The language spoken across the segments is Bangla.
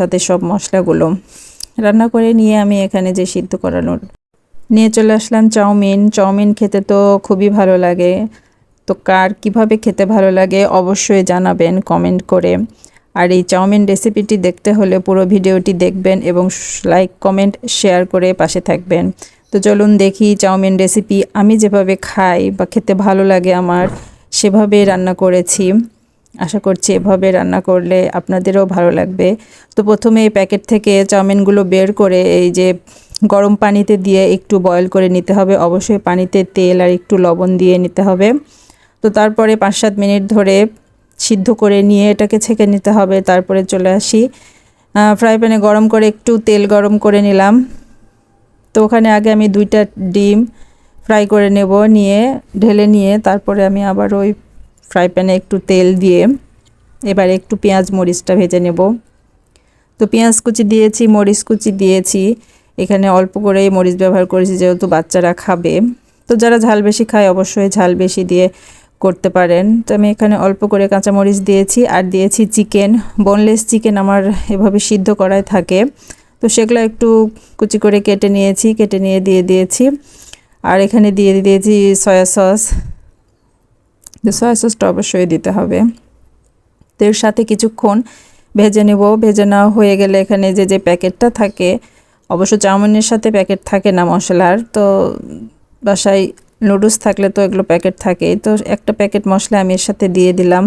সাথে সব মশলাগুলো। রান্না করে নিয়ে আমি এখানে যে সিদ্ধ করানোর নিয়ে চলে আসলাম চাউমিন। চাউমিন খেতে তো খুবই ভালো লাগে। তো কার কীভাবে খেতে ভালো লাগে অবশ্যই জানাবেন কমেন্ট করে। আর এই চাউমিন রেসিপিটি দেখতে হলে পুরো ভিডিওটি দেখবেন এবং লাইক, কমেন্ট, শেয়ার করে পাশে থাকবেন। তো চলুন দেখি চাউমিন রেসিপি। আমি যেভাবে খাই বা খেতে ভালো লাগে আমার, সেভাবে রান্না করেছি। আশা করছি এভাবে রান্না করলে আপনাদেরও ভালো লাগবে। তো প্রথমে এই প্যাকেট থেকে চাউমিনগুলো বের করে এই যে গরম পানিতে দিয়ে একটু বয়ল করে নিতে হবে। অবশ্যই পানিতে তেল আর একটু লবণ দিয়ে নিতে হবে। তো তারপরে পাঁচ সাত মিনিট ধরে সিদ্ধ করে নিয়ে এটাকে ছেঁকে নিতে হবে। তারপরে চলে আসি। ফ্রাই প্যানে গরম করে একটু তেল গরম করে নিলাম। তো ওখানে আগে আমি দুইটা ডিম ফ্রাই করে নেব, নিয়ে, ঢেলে নিয়ে, তারপরে আমি আবার ওই ফ্রাই প্যানে একটু তেল দিয়ে এবার একটু পেঁয়াজ মরিচটা ভেজে নেব। তো পেঁয়াজ কুচি দিয়েছি, মরিচ কুচি দিয়েছি। এখানে অল্প করেই মরিচ ব্যবহার করেছি যেহেতু বাচ্চারা খাবে। তো যারা ঝাল বেশি খায় অবশ্যই ঝাল বেশি দিয়ে করতে পারেন। তো আমি এখানে অল্প করে কাঁচামরিচ দিয়েছি আর দিয়েছি চিকেন। বোনলেস চিকেন আমার এভাবে সিদ্ধ করায় থাকে। তো সেগুলো একটু কুচি করে কেটে নিয়েছি, কেটে নিয়ে দিয়ে দিয়েছি। আর এখানে দিয়ে দিয়েছি সয়া সস সয়া সসটা অবশ্যই দিতে হবে। তো এর সাথে কিছুক্ষণ ভেজে নেব। ভেজে নেওয়া হয়ে গেলে এখানে যে যে প্যাকেটটা থাকে, অবশ্য চাউমিনের সাথে প্যাকেট থাকে না মশলার, তো বাসায় নুডলস থাকলে তো এগুলো প্যাকেট থাকেই। তো একটা প্যাকেট মশলা আমি এর সাথে দিয়ে দিলাম।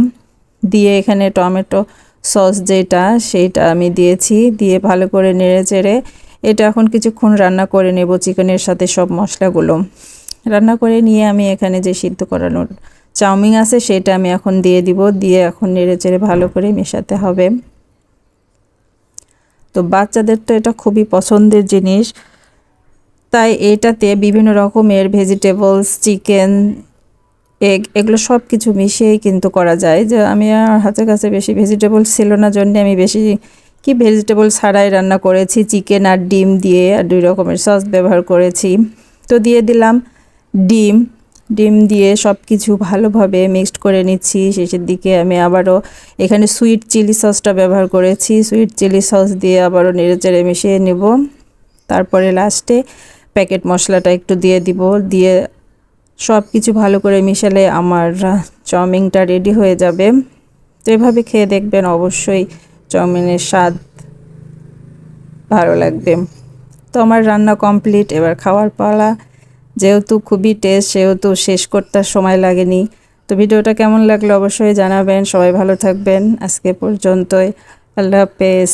দিয়ে এখানে টমেটো সস যেটা, সেইটা আমি দিয়েছি। দিয়ে ভালো করে নেড়ে চেড়ে এটা এখন কিছুক্ষণ রান্না করে নেব চিকেনের সাথে সব মশলাগুলো। রান্না করে নিয়ে আমি এখানে যে সিদ্ধ করানোর চাউমিন আছে সেটা আমি এখন দিয়ে দিব, দিয়ে এখন নেড়ে চেড়ে ভালো করে মেশাতে হবে। তো বাচ্চাদের তো এটা খুবই পছন্দের জিনিস। তাই এটাতে বিভিন্ন রকমের ভেজিটেবলস চিকেন এগ এগুলো সব কিছু মিশিয়েই কিন্তু করা যায়। যে আমি আর হাতের কাছে বেশি ভেজিটেবলস ছিল না, জন্যে আমি বেশি কি ভেজিটেবল ছাড়াই রান্না করেছি। চিকেন আর ডিম দিয়ে আর দুই রকমের সস ব্যবহার করেছি। তো দিয়ে দিলাম ডিম। ডিম দিয়ে সব কিছু ভালোভাবে মিক্সড করে নিচ্ছি। শেষের দিকে আমি আবারও এখানে সুইট চিলি সসটা ব্যবহার করেছি। সুইট চিলি সস দিয়ে আবারও নেড়ে চেড়ে মিশিয়ে নেব। তারপরে লাস্টে প্যাকেট মশলাটা একটু দিয়ে দিব। দিয়ে সব কিছু ভালো করে মিশালে আমার চাউমিনটা রেডি হয়ে যাবে। তো এভাবে খেয়ে দেখবেন অবশ্যই চাউমিনের স্বাদ ভালো লাগবে। তো আমার রান্না কমপ্লিট এবার খাওয়ার পালা। যেহেতু খুবই টেস্ট সেহেতু শেষ করতে সময় লাগেনি। তো ভিডিওটা কেমন লাগল অবশ্যই জানাবেন। সবাই ভালো থাকবেন। আজকে পর্যন্তই। আল্লাহ হাফেজ।